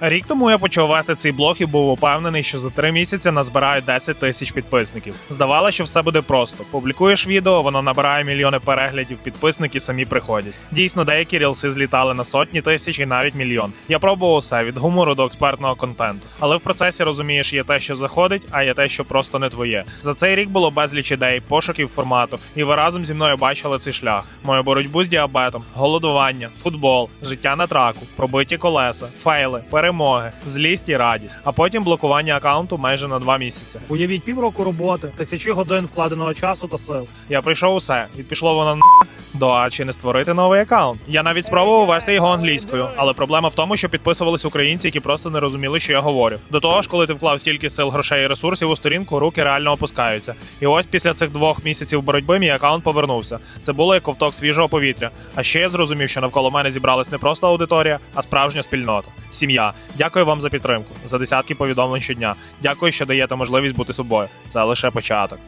Рік тому я почав вести цей блог і був упевнений, що за три місяці назбираю 10 тисяч підписників. Здавалося, що все буде просто. Публікуєш відео, воно набирає мільйони переглядів, підписники самі приходять. Дійсно, деякі рілси злітали на сотні тисяч і навіть мільйон. Я пробував усе від гумору до експертного контенту. Але в процесі розумієш, є те, що заходить, а є те, що просто не твоє. За цей рік було безліч ідей, пошуків формату, і ви разом зі мною бачили цей шлях. Мою боротьбу з діабетом, голодування, футбол, життя на траку, пробиті колеса, фейли, перемоги, злість і радість, а потім блокування аккаунту майже на два місяці. Уявіть півроку роботи, тисячі годин вкладеного часу та сил. Я прийшов усе, і пішло воно на до а чи не створити новий аккаунт. Я навіть спробував вести його англійською, але проблема в тому, що підписувались українці, які просто не розуміли, що я говорю. До того ж, коли ти вклав стільки сил, грошей і ресурсів у сторінку, руки реально опускаються. І ось після цих двох місяців боротьби мій аккаунт повернувся. Це було як ковток свіжого повітря. А ще я зрозумів, що навколо мене зібралась не просто аудиторія, а справжня спільнота. Сім'я. Дякую вам за підтримку, за десятки повідомлень щодня. Дякую, що даєте можливість бути собою. Це лише початок.